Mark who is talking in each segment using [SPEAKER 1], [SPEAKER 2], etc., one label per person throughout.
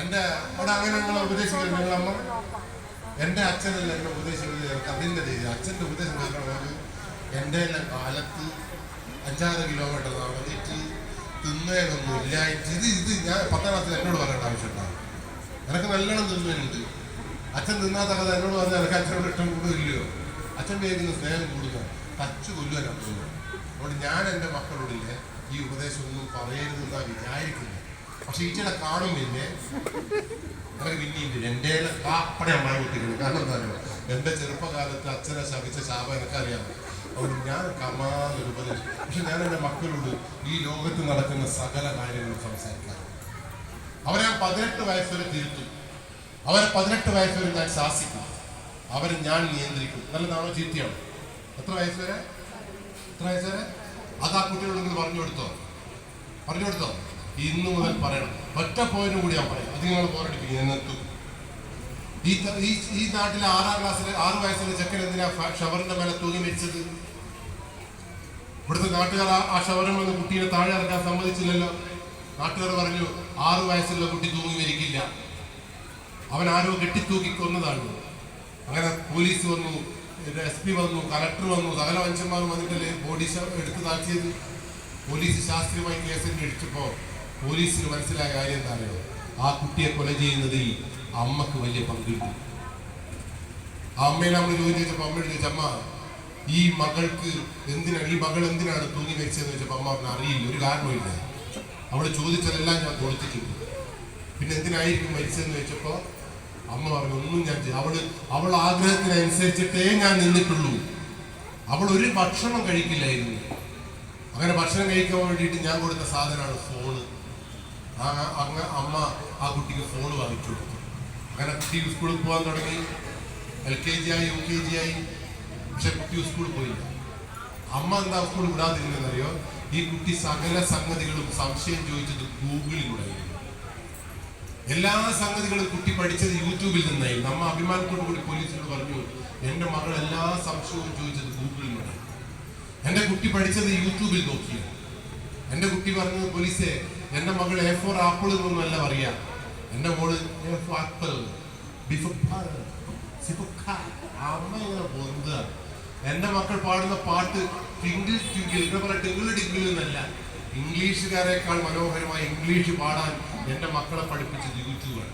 [SPEAKER 1] എന്റെ അവിടെ അങ്ങനെ നിങ്ങളെ ഉപദേശിക്കുന്നത് നിങ്ങളമ്മ എന്റെ അച്ഛനല്ല എന്നെ ഉപദേശിക്കുന്നത് എനിക്ക് അതിന്റെ രീതി. അച്ഛന്റെ ഉപദേശം കേൾക്കണമെങ്കിൽ എന്റെ എല്ലാം കാലത്ത് അഞ്ചാറ് കിലോമീറ്റർ നടന്നിട്ട് തിന്നേനൊന്നും ഇല്ല ഇത് ഇത് ഞാൻ പത്താം ക്ലാസ്സിൽ എന്നോട് പറയേണ്ട ആവശ്യമുണ്ടാവും എനിക്ക് നല്ലോണം തിന്നുന്നുണ്ട് അച്ഛൻ തിന്നാത്ത കഥ എന്നോട് പറഞ്ഞാൽ എനിക്ക് അച്ഛനോട് ഇഷ്ടം കൂടുതലില്ലയോ? അച്ഛൻ വേഗം സ്നേഹം കൂടുക. തച്ചു കൊല്ലുവാനാണ് തോന്നുന്നത് അതുകൊണ്ട് ഞാൻ എന്റെ മക്കളോടില്ലേ ഈ ഉപദേശമൊന്നും പറയരുതെന്നാണ് പറയരുതെന്നാ വിചാരിക്കുന്നത്. പക്ഷെ ഈച്ചയുടെ കാണുന്നില്ലേ എനിക്ക് പിന്നീട് എന്റെ കാപ്പടെ അമ്മ കുട്ടികൾ കാരണം എന്റെ ചെറുപ്പകാലത്ത് അച്ഛനെ ശപിച്ച ശാപം എനിക്കറിയാം. അതുകൊണ്ട് ഞാൻ കമാന്നൊരു ഉപദേശം. പക്ഷെ ഞാൻ എന്റെ മക്കളോട് ഈ ലോകത്ത് നടക്കുന്ന സകല കാര്യങ്ങളും സംസാരിക്കാറുണ്ട്. അവരെ ഞാൻ പതിനെട്ട് വയസ്സുവരെ തിരുത്തും അവരെ പതിനെട്ട് വയസ്സുവരെ ഞാൻ ശാസിക്കും. അവരെ ഞാൻ നിയന്ത്രിക്കും. നല്ലതാണോ ചീത്തയാണോ? എത്ര വയസ്സുവരെ? എത്ര വയസ്സുവരെ? അത് ആ കുട്ടികളോട് പറഞ്ഞു കൊടുത്തോ? പറഞ്ഞു കൊടുത്തോ? ഇന്ന് മുതൽ പറയണം. ഒറ്റ പോയിന്റ് കൂടി ഞാൻ പറയാം. അത് നിങ്ങൾ പോരടിപ്പിക്കും ഈ ഈ നാട്ടിലെ ആറാം ക്ലാസ്സിലെ ആറ് വയസ്സിലെ ചെക്കൻ എന്തിനാ ഷവറിന്റെ മേലെ തൂങ്ങി മരിച്ചത്? ഇവിടുത്തെ നാട്ടുകാർ ആ- ഷവറിൽ വന്ന് കുട്ടിയെ താഴെ ഇറക്കാൻ സമ്മതിച്ചില്ലല്ലോ. നാട്ടുകാർ പറഞ്ഞു ആറു വയസ്സുള്ള കുട്ടി തൂങ്ങി മരിക്കില്ല. അവൻ ആരോ കെട്ടിത്തൂക്കി കൊന്നതാണ്. അങ്ങനെ പോലീസ് വന്നു എസ് പി വന്നു കലക്ടർ വന്നു സകല മനുഷ്യന്മാർ വന്നിട്ടല്ലേ ബോഡി എടുത്ത് താഴ്ത്തിയത്? പോലീസ് ശാസ്ത്രീയമായി കേസ് അന്വേഷിച്ചപ്പോ പോലീസിന് മനസ്സിലായ കാര്യം എന്താണോ ആ കുട്ടിയെ കൊല ചെയ്യുന്നതിൽ അമ്മയ്ക്ക് വലിയ പങ്കുണ്ട്. ആ അമ്മയെ നമ്മൾ ചോദിച്ചപ്പോ അമ്മയോട് ചോദിച്ചമ്മ ഈ മകൾക്ക് എന്തിനാണ് ഈ മകൾ എന്തിനാണ് തൂങ്ങി മരിച്ചതെന്ന് ചോദിച്ചപ്പോ അമ്മ പറഞ്ഞു അറിയില്ല ഒരു കാരണമില്ല അവൾ ചോദിച്ചതെല്ലാം ഞാൻ കൊടുത്തിട്ടുണ്ട് പിന്നെ എന്തിനായിരിക്കും മരിച്ചതെന്ന് ചോദിച്ചപ്പോ അമ്മ പറഞ്ഞു ഒന്നും ഞാൻ അവൾ അവൾ ആഗ്രഹത്തിനനുസരിച്ചിട്ടേ ഞാൻ നിന്നിട്ടുള്ളൂ. അവൾ ഒരു ഭക്ഷണം കഴിക്കില്ലായിരുന്നു. അങ്ങനെ ഭക്ഷണം കഴിക്കാൻ വേണ്ടിയിട്ട് ഞാൻ കൊടുത്ത സാധനമാണ് ഫോണ് ആ അങ്ങ് അമ്മ ആ കുട്ടിക്ക് ഫോൺ വാങ്ങിച്ചു കൊടുത്തു. അങ്ങനെ കുട്ടി സ്കൂളിൽ പോകാൻ തുടങ്ങി. എൽ കെ ജി ആയി യു കെ ജി ആയി. പക്ഷെ കുട്ടി സ്കൂളിൽ പോയില്ല. അമ്മ എന്താ സ്കൂളിൽ വിടാതിരുന്നറിയോ ഈ കുട്ടി സകല സംഗതികളും സംശയം ചോദിച്ചത് ഗൂഗിളിലൂടെയായിരുന്നു എല്ലാ സംഗതികളും കുട്ടി പഠിച്ചത് യൂട്യൂബിൽ നിന്നായിരുന്നു. അമ്മ അഭിമാനത്തോടു കൂടി പോലീസിനോട് പറഞ്ഞു എന്റെ മകൾ എല്ലാ സംശയവും ചോദിച്ചത് ഗൂഗിളിലൂടെ എന്റെ കുട്ടി പഠിച്ചത് യൂട്യൂബിൽ നോക്കിയാണ്. എന്റെ കുട്ടി പറഞ്ഞത് പോലീസെ എന്റെ മകൾ എ ഫോർ ആപ്പിൾ എന്നൊന്നല്ല പറയാ എന്റെ മോൾ എന്റെ മക്കൾ പാടുന്ന പാട്ട് ടിങ്കിൾ ടിങ്കിൾ ഇവിടെ പറയാം ടിങ്കിൾ ടിങ്കിൾ എന്നല്ല. ഇംഗ്ലീഷുകാരെക്കാൾ മനോഹരമായി ഇംഗ്ലീഷ് പാടാൻ എന്റെ മക്കളെ പഠിപ്പിച്ച യൂട്യൂബാണ്.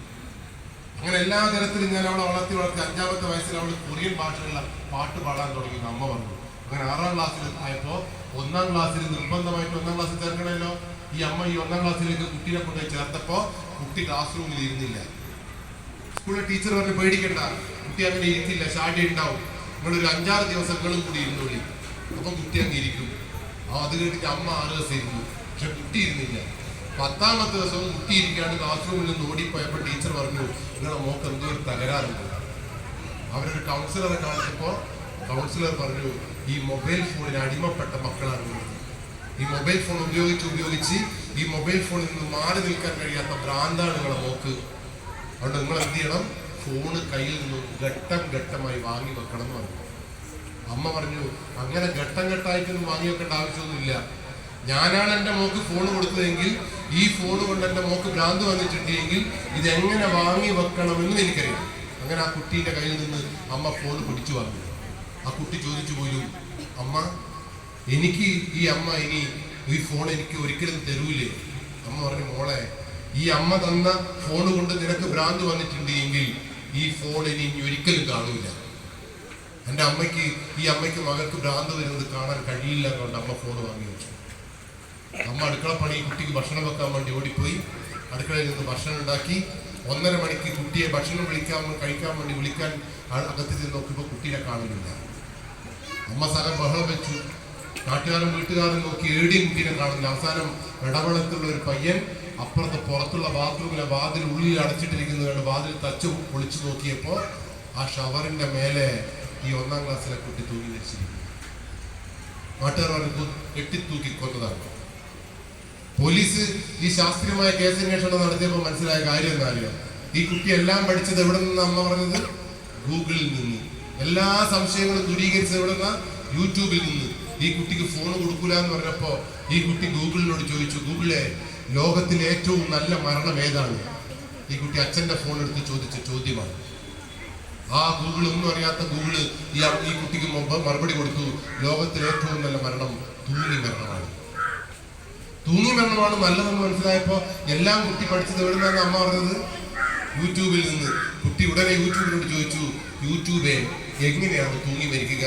[SPEAKER 1] അങ്ങനെ എല്ലാ തരത്തിലും ഞാൻ അവളെ വളർത്തി വളർത്തി അഞ്ചാമത്തെ വയസ്സിൽ അവൾ കൊറിയൻ ഭാഷയുള്ള പാട്ട് പാടാൻ തുടങ്ങി അമ്മ പറഞ്ഞു അങ്ങനെ ആറാം ക്ലാസ്സിൽ ആയപ്പോ ഒന്നാം ക്ലാസ്സിൽ നിർബന്ധമായിട്ട് ഒന്നാം ക്ലാസ്സിൽ ചേർക്കണമല്ലോ. ഈ അമ്മ ഈ ഒന്നാം ക്ലാസ്സിലേക്ക് കുട്ടീനെ കൊണ്ടുപോയി ചേർത്തപ്പോ കുട്ടി ക്ലാസ് റൂമിൽ ഇരുന്നില്ല. സ്കൂളിലെ ടീച്ചർ പറഞ്ഞ് പേടിക്കണ്ട കുട്ടി അങ്ങനെ ഇരിക്കില്ല ഷാഡി ഉണ്ടാവും. നിങ്ങളൊരു അഞ്ചാറ് ദിവസങ്ങളും കൂടി ഇരുന്നോളി. അപ്പൊ കുട്ടി അങ്ങ് ഇരിക്കും. അത് കേട്ടിട്ട് അമ്മ ആറ് ദിവസം ഇരുന്നു പക്ഷെ കുട്ടി ഇരുന്നില്ല. പത്താമത്തെ ദിവസവും കുട്ടി ഇരിക്കാണ്ട് ക്ലാസ് റൂമിൽ നിന്ന് ഓടിപ്പോയപ്പോൾ ടീച്ചർ പറഞ്ഞു നിങ്ങളെ മോക്ക് എന്തോ ഒരു തകരാറുണ്ട്. അവരൊരു കൗൺസിലറെ കാണിച്ചപ്പോ കൗൺസിലർ പറഞ്ഞു ഈ മൊബൈൽ ഫോണിന് അടിമപ്പെട്ട മക്കളാണ് ഈ മൊബൈൽ ഫോൺ ഉപയോഗിച്ച് ഉപയോഗിച്ച് ഈ മൊബൈൽ ഫോണിൽ നിന്ന് മാറി നിൽക്കാൻ കഴിയാത്ത ഭ്രാന്താണ് നിങ്ങളെ നോക്ക് അതുകൊണ്ട് നിങ്ങൾ എന്ത് ചെയ്യണം? ഫോണ് കയ്യിൽ നിന്ന് ഘട്ടം ഘട്ടമായി വാങ്ങി വെക്കണം എന്ന് പറഞ്ഞു. അമ്മ പറഞ്ഞു അങ്ങനെ ഘട്ടം ഘട്ടമായിട്ടൊന്നും വാങ്ങി വെക്കേണ്ട ആവശ്യമൊന്നുമില്ല. ഞാനാണ് എന്റെ മോക്ക് ഫോൺ കൊടുത്തതെങ്കിൽ ഈ ഫോൺ കൊണ്ട് എന്റെ മോക്ക് ഭ്രാന്ത് വന്നിട്ടുണ്ടെങ്കിൽ ഇത് എങ്ങനെ വാങ്ങി വെക്കണമെന്നും എനിക്കറിയാം. അങ്ങനെ ആ കുട്ടീന്റെ കയ്യിൽ നിന്ന് അമ്മ ഫോൺ പിടിച്ചു വാങ്ങി ആ കുട്ടി ചോദിച്ചു പോലും അമ്മ എനിക്ക് ഈ അമ്മ ഇനി ഈ ഫോൺ എനിക്ക് ഒരിക്കലും തരൂലേ. അമ്മ പറഞ്ഞു മോളെ ഈ അമ്മ തന്ന ഫോൺ കൊണ്ട് നിനക്ക് ഭ്രാന്ത് വന്നിട്ടുണ്ട് എങ്കിൽ ഈ ഫോൺ ഇനി ഒരിക്കലും കാണൂല. എന്റെ അമ്മയ്ക്ക് ഈ അമ്മയ്ക്ക് മകൾക്ക് ഭ്രാന്ത് വരുന്നത് കാണാൻ കഴിയില്ല എന്നുകൊണ്ട് അമ്മ ഫോൺ വാങ്ങി വെച്ചു. അമ്മ അടുക്കള പണി കുട്ടിക്ക് ഭക്ഷണം വെക്കാൻ വേണ്ടി ഓടിപ്പോയി. അടുക്കളയിൽ നിന്ന് ഭക്ഷണം ഉണ്ടാക്കി. ഒന്നര മണിക്ക് കുട്ടിയെ ഭക്ഷണം വിളിക്കാൻ കഴിക്കാൻ വേണ്ടി വിളിക്കാൻ അകത്തിൽ നോക്കിയപ്പോൾ കുട്ടീനെ കാണുന്നില്ല. അമ്മ സ്ഥലം ബഹളം വെച്ചു. നാട്ടുകാരും വീട്ടുകാരും നോക്കി ഏടിയും കുട്ടീനെ കാണുന്നില്ല. അവസാനം ഇടവളത്തുള്ള ഒരു പയ്യൻ അപ്പുറത്തെ പുറത്തുള്ള ബാത്റൂമിലെ വാതിൽ ഉള്ളിൽ അടച്ചിട്ടിരിക്കുന്നതാണ്. വാതിൽ തച്ചു പൊളിച്ചു നോക്കിയപ്പോൾ ആ ഷവറിന്റെ മേലെ ഈ ഒന്നാം ക്ലാസ്സിലെ കുട്ടി തൂങ്ങി വെച്ചിരിക്കുന്നു നാട്ടുകാർ പറഞ്ഞു കെട്ടിത്തൂക്കി കൊന്നതാണ്. പോലീസ് ഈ ശാസ്ത്രീയമായ കേസ് കേസന്വേഷണം നടത്തിയപ്പോൾ മനസ്സിലായ കാര്യം എന്താ ഈ കുട്ടി എല്ലാം പഠിച്ചത് എവിടെ നിന്ന് അമ്മ പറഞ്ഞത്? ഗൂഗിളിൽ നിന്ന്. എല്ലാ സംശയങ്ങളും ദൂരീകരിച്ചത് എവിടെ നിന്നാ? യൂട്യൂബിൽ നിന്ന്. ഈ കുട്ടിക്ക് ഫോൺ കൊടുക്കൂല എന്ന് പറഞ്ഞപ്പോ ഈ കുട്ടി ഗൂഗിളിനോട് ചോദിച്ചു ഗൂഗിളെ ലോകത്തിലെ ഏറ്റവും നല്ല മരണം ഏതാണ്? ഈ കുട്ടി അച്ഛന്റെ ഫോൺ എടുത്ത് ചോദിച്ച ചോദ്യമാണ്. ആ ഗൂഗിൾ ഒന്നും അറിയാത്ത ഗൂഗിൾ ഈ കുട്ടിക്ക് മുമ്പ് മറുപടി കൊടുത്തു ലോകത്തിലെ ഏറ്റവും നല്ല മരണം തൂങ്ങി മരണമാണ്. തൂങ്ങി മരണമാണ് നല്ലതെന്ന് മനസ്സിലായപ്പോ എല്ലാം കുട്ടി പഠിച്ചത് എവിടെ അമ്മ പറഞ്ഞത്? യൂട്യൂബിൽ നിന്ന്. കുട്ടി ഉടനെ യൂട്യൂബിനോട് ചോദിച്ചു യൂട്യൂബെ എങ്ങനെയാണ് തൂങ്ങി മരിക്കുക?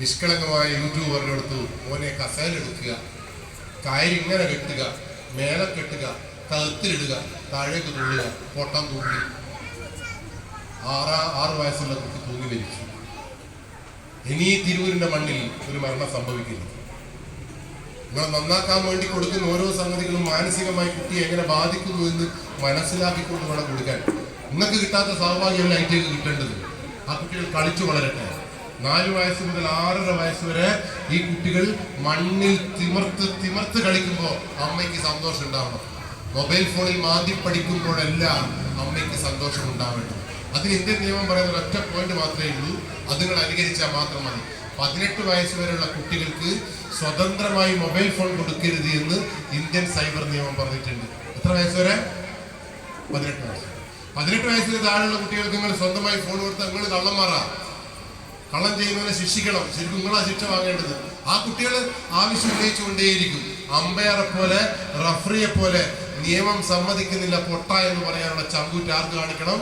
[SPEAKER 1] നിഷ്കളങ്കമായ യൂട്യൂബ് പറഞ്ഞെടുത്തു മോനെ കസേലെടുക്കുക കയറി ഇങ്ങനെ കെട്ടുക മേലെ കെട്ടുക കഴുത്തിലിടുക താഴേക്ക് തുള്ളുക പൊട്ടം തുള്ളി ആറാ ആറ് വയസ്സുള്ള കുട്ടി തൂങ്ങി മരിച്ചു. ഇനി തിരൂരിന്റെ മണ്ണിൽ ഒരു മരണം സംഭവിക്കുന്നു നിങ്ങളെ നന്നാക്കാൻ വേണ്ടി കൊടുക്കുന്ന ഓരോ സംഗതികളും മാനസികമായി കുട്ടിയെ എങ്ങനെ ബാധിക്കുന്നു എന്ന് മനസ്സിലാക്കിക്കൊണ്ട് വേണം കൊടുക്കാൻ. നിങ്ങൾക്ക് കിട്ടാത്ത സൗഭാഗ്യമല്ല ഐറ്റേക്ക് കിട്ടേണ്ടത്. ആ കുട്ടികൾ കളിച്ചു വളരട്ടെ. നാല് വയസ്സ് മുതൽ ആറര വയസ്സ് വരെ ഈ കുട്ടികൾ മണ്ണിൽ തിമർത്ത് തിമർത്ത് കളിക്കുമ്പോൾ അമ്മയ്ക്ക് സന്തോഷം ഉണ്ടാവണം. മൊബൈൽ ഫോണിൽ മാന്തി പഠിക്കുമ്പോഴെല്ലാം അമ്മയ്ക്ക് സന്തോഷം ഉണ്ടാവട്ടെ അതിന് ഇന്ത്യൻ നിയമം പറയുന്ന ഒറ്റ പോയിന്റ് മാത്രമേ ഉള്ളൂ. അത് നിങ്ങൾ അനുകരിച്ചാൽ മാത്രം മതി. പതിനെട്ട് വയസ്സ് വരെയുള്ള കുട്ടികൾക്ക് സ്വതന്ത്രമായി മൊബൈൽ ഫോൺ കൊടുക്കരുത് എന്ന് ഇന്ത്യൻ സൈബർ നിയമം പറഞ്ഞിട്ടുണ്ട്. എത്ര വയസ്സ് വരെ? പതിനെട്ട് വയസ്സ്. പതിനെട്ട് വയസ്സിന് താഴെയുള്ള കുട്ടികൾക്ക് നിങ്ങൾ സ്വന്തമായി ഫോൺ കൊടുത്താൽ നിങ്ങൾ കള്ളന്മാറാ കള്ളം ചെയ്യുന്നവനെ ശിക്ഷിക്കണം. ശരിക്കും നിങ്ങളാ ശിക്ഷ വാങ്ങേണ്ടത്. ആ കുട്ടികൾ ആവശ്യം ഉന്നയിച്ചുകൊണ്ടേയിരിക്കും. അമ്പയറെ പോലെ റഫറിയെ പോലെ നിയമം സമ്മതിക്കുന്നില്ല പൊട്ട എന്ന് പറയാനുള്ള ചങ്കൂറ്റ് ആർക്ക് കാണിക്കണം?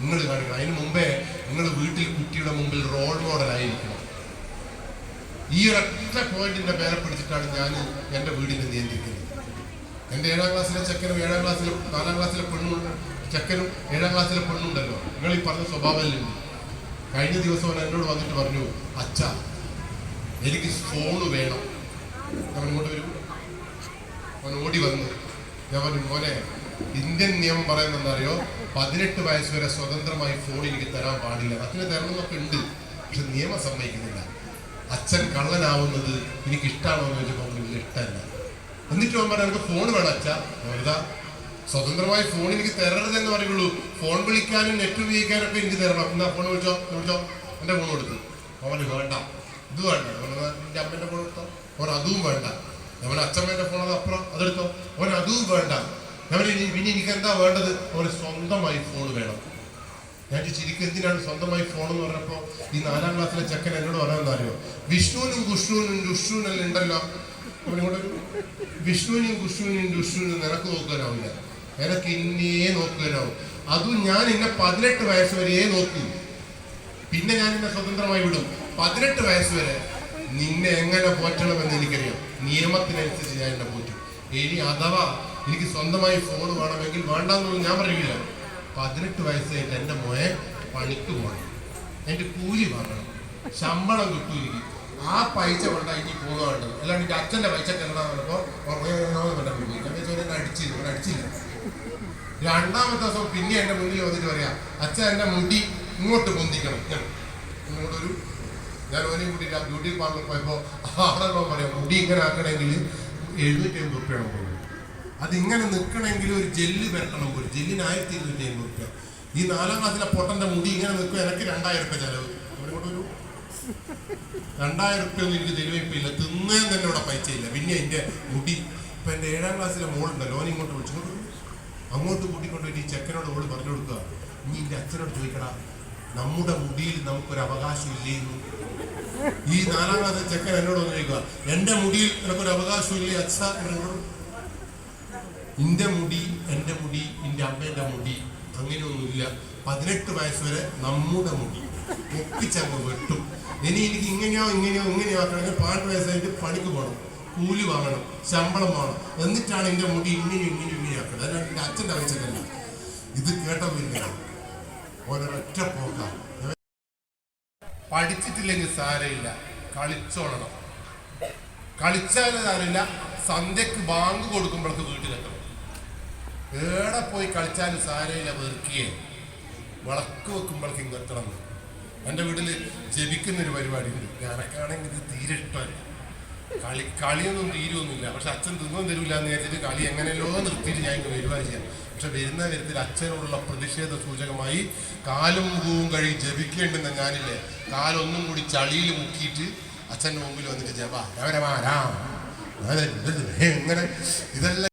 [SPEAKER 1] നിങ്ങൾ കാണിക്കണം. അതിന് മുമ്പേ നിങ്ങൾ വീട്ടിൽ കുട്ടിയുടെ മുമ്പിൽ റോൾ മോഡൽ ആയിരിക്കണം. ഈ ഒരൊറ്റ പോയിന്റിന്റെ പേരെ പിടിച്ചിട്ടാണ് ഞാൻ എന്റെ വീടിനെ നിയന്ത്രിക്കുന്നത്. എന്റെ ഏഴാം ക്ലാസ്സിലെ ചെക്കനും ഏഴാം ക്ലാസ്സിലെ നാലാം ക്ലാസ്സിലെ പെണ്ണുണ്ട് ചെക്കനും ഏഴാം ക്ലാസ്സിലെ പെണ്ണുണ്ടല്ലോ നിങ്ങൾ ഈ പറഞ്ഞ സ്വഭാവമല്ലുണ്ട് കഴിഞ്ഞ ദിവസം അവൻ എന്നോട് വന്നിട്ട് പറഞ്ഞു അച്ഛ എനിക്ക് ഫോണ് വേണം. അവൻ ഇങ്ങോട്ട് വരും. അവൻ ഓടി വന്നു. ഞാൻ പറഞ്ഞു മോനെ ഇന്ത്യൻ നിയമം പറയുന്നറിയോ പതിനെട്ട് വയസ്സ് വരെ സ്വതന്ത്രമായി ഫോൺ എനിക്ക് തരാൻ പാടില്ല. അച്ഛന് തരണമെന്നൊക്കെ ഉണ്ട് പക്ഷെ നിയമം സമ്മതിക്കുന്നില്ല. അച്ഛൻ കള്ളനാവുന്നത് എനിക്ക് ഇഷ്ടമാണോ എന്ന് ചോദിച്ചപ്പോൾ ഇഷ്ടമല്ല. എന്നിട്ട് അവൻ പറഞ്ഞു എനിക്ക് ഫോൺ വേണം അച്ഛ. വെറുതാ സ്വതന്ത്രമായി ഫോൺ എനിക്ക് തരരുത് എന്ന് പറയുള്ളൂ. ഫോൺ വിളിക്കാനും നെറ്റ് ഉപയോഗിക്കാനും ഒക്കെ എനിക്ക് തരണം. എന്നാ ഫോൺ വിളിച്ചോ? വിളിച്ചോ? എന്റെ ഫോൺ കൊടുത്തു. അവന് വേണ്ട. ഇത് വേണ്ട. എന്റെ എന്റെ അമ്മേന്റെ ഫോൺ എടുത്തോ? അവൻ അതും വേണ്ട. അവൻ അച്ഛമ്മേന്റെ ഫോൺ അത് അപ്പുറം അതെടുത്തോ? അവൻ അതും വേണ്ട. അവൻ ഇനി എനിക്ക് എന്താ വേണ്ടത്? അവന് സ്വന്തമായി ഫോൺ വേണം. ഞാൻ ചിരിക്കും എന്തിനാണ് സ്വന്തമായി ഫോൺ എന്ന് പറഞ്ഞപ്പോൾ ഈ നാലാം ക്ലാസ്സിലെ ചെക്കൻ എന്നോട് പറയാമെന്ന് അറിയോ? വിഷ്ണുവിനും കുഷ്ണുവിനും ലുഷ്ണുവിനെല്ലാം ഉണ്ടല്ലോ? ഒരു വിഷ്ണുവിനെയും കുഷ്ണുവിനെയും ലുഷ്ണുവിനും നിനക്ക് നോക്കാനാവില്ല. നിനക്ക് ഇന്നേ നോക്കുമല്ലോ അതും ഞാൻ എന്നെ പതിനെട്ട് വയസ്സ് വരെ നോക്കി. പിന്നെ ഞാൻ എന്നെ സ്വതന്ത്രമായി വിടും. പതിനെട്ട് വയസ്സ് വരെ നിന്നെ എങ്ങനെ പോറ്റണമെന്ന് എനിക്കറിയാം. നിയമത്തിനനുസരിച്ച് ഞാൻ എന്നെ പോറ്റും. ഇനി അഥവാ എനിക്ക് സ്വന്തമായി ഫോൺ വേണമെങ്കിൽ വേണ്ടെന്നൊന്നും ഞാൻ പറയില്ല പതിനെട്ട് വയസ്സായിട്ട് എന്റെ മോയെ പണിക്ക് പോകണം എന്റെ കൂലി വാങ്ങണം. ശമ്പളം കിട്ടും എനിക്ക്. ആ പൈസ കൊണ്ടാ ഇനി പോകാണ്ട് അല്ലാണ്ട് എന്റെ അച്ഛന്റെ പൈസ തരണം പറഞ്ഞപ്പോൾ എന്നെ അടിച്ചില്ല അടിച്ചില്ല. രണ്ടാമത്തെ ദിവസം പിന്നെ എന്റെ മുന്നിൽ വന്നിട്ട് പറയാം അച്ഛൻ എന്റെ മുടി ഇങ്ങോട്ട് പൊന്തിക്കണം. ഞാൻ ഇങ്ങോട്ടൊരു ഞാൻ ഓനെയും കൂട്ടിയിട്ട് ആ ബ്യൂട്ടി പാർലർ പോയപ്പോൾ ആളുകൾ പറയാം മുടി ഇങ്ങനെ ആക്കണമെങ്കിൽ എഴുന്നൂറ്റി അമ്പത് റുപ്യാണ് പോകുന്നത് അതിങ്ങനെ നിൽക്കണമെങ്കിൽ ഒരു ജെല്ല് വെക്കണം ഒരു ജെല്ലിന് ആയിരത്തി ഇരുന്നൂറ്റി അമ്പത് റുപ്യ ഈ നാലാം ക്ലാസ്സിലെ പൊട്ടന്റെ മുടി ഇങ്ങനെ നിൽക്കും എനിക്ക് രണ്ടായിരം റുപ്യ ചെലവ്. ഒരു രണ്ടായിരം റുപ്യ ഒന്നും എനിക്ക് തെരുവയ്പ്പില്ല തിന്നേം തന്നെ ഇവിടെ പൈസ ഇല്ല പിന്നെ എന്റെ മുടി ഇപ്പൊ എന്റെ ഏഴാം ക്ലാസ്സിലെ മോളുണ്ടല്ലോ ഓൻ ഇങ്ങോട്ട് വിളിച്ചോണ്ട് വരും. അങ്ങോട്ട് കൂട്ടിക്കൊണ്ടുപോയി ഈ ചെക്കനോട് ഓൾ പറഞ്ഞു കൊടുക്കുക നീ എന്റെ അച്ഛനോട് ചോദിക്കടാ നമ്മുടെ മുടിയിൽ നമുക്കൊരു അവകാശം ഇല്ലേന്നു? ഈ നാലാം ക്ലാസ് ചെക്കൻ എന്നോട് വന്ന് ചോദിക്കുക എന്റെ മുടിയിൽ നിനക്കൊരു അവകാശം ഇല്ലേ അച്ഛ? നിന്റെ മുടി എന്റെ മുടി എന്റെ അമ്മേന്റെ മുടി അങ്ങനെയൊന്നുമില്ല. പതിനെട്ട് വയസ്സ് വരെ നമ്മുടെ മുടി. ഒപ്പിച്ചങ്ങ് വെട്ടും. ഇനി എനിക്ക് ഇങ്ങനെയോ ഇങ്ങനെയോ ഇങ്ങനെയോ ആക്കണമെങ്കിൽ പാട്ട് വയസ്സായിട്ട് പണിക്ക് പോകണം കൂലി വാങ്ങണം ശമ്പളം വാങ്ങണം. എന്നിട്ടാണ് എന്റെ മുടി ഇങ്ങനെ ഇങ്ങനെ ഇങ്ങനെയാക്കുന്നത് അല്ലാണ്ട് എന്റെ അച്ഛന്റെ വയസ്സൊക്കെ ഇത് കേട്ട പിന്നെ. ഓരോരൊറ്റ പോക്കാം. പഠിച്ചിട്ടില്ലെങ്കിൽ സാരയില്ല കളിച്ചോളണം. കളിച്ചാലും സാരമില്ല. സന്ധ്യക്ക് ബാങ്ക് കൊടുക്കുമ്പോഴൊക്കെ വീട്ടിലെത്തണം ഏടെ പോയി കളിച്ചാലും സാരയില്ല വെറുക്കിയേ. വിളക്ക് വെക്കുമ്പോഴേക്കും എത്തണം. എന്റെ വീട്ടിൽ ജപിക്കുന്നൊരു പരിപാടിയുണ്ട്. ഞാനൊക്കെയാണെങ്കിൽ ഇത് തീരെ ഇഷ്ടമല്ല. കളി കളിയൊന്നും തീരുമൊന്നുമില്ല പക്ഷെ അച്ഛൻ തിന്നും തരില്ല എന്ന് വിചാരിച്ചിട്ട് കളി എങ്ങനെയല്ലോ നിർത്തിയിട്ട് ഞാൻ ഇങ്ങ് വരുവാൻ ചെയ്യാം പക്ഷെ വരുന്ന തരത്തിൽ അച്ഛനോടുള്ള പ്രതിഷേധ സൂചകമായി കാലും മുഖവും കഴി ജപിക്കേണ്ടെന്ന് ഞാനില്ലേ കാലൊന്നും കൂടി ചളിയിൽ മുക്കിയിട്ട് അച്ഛന്റെ മുമ്പിൽ വന്നിട്ട് ജപ രാമ ഇതെല്ലാം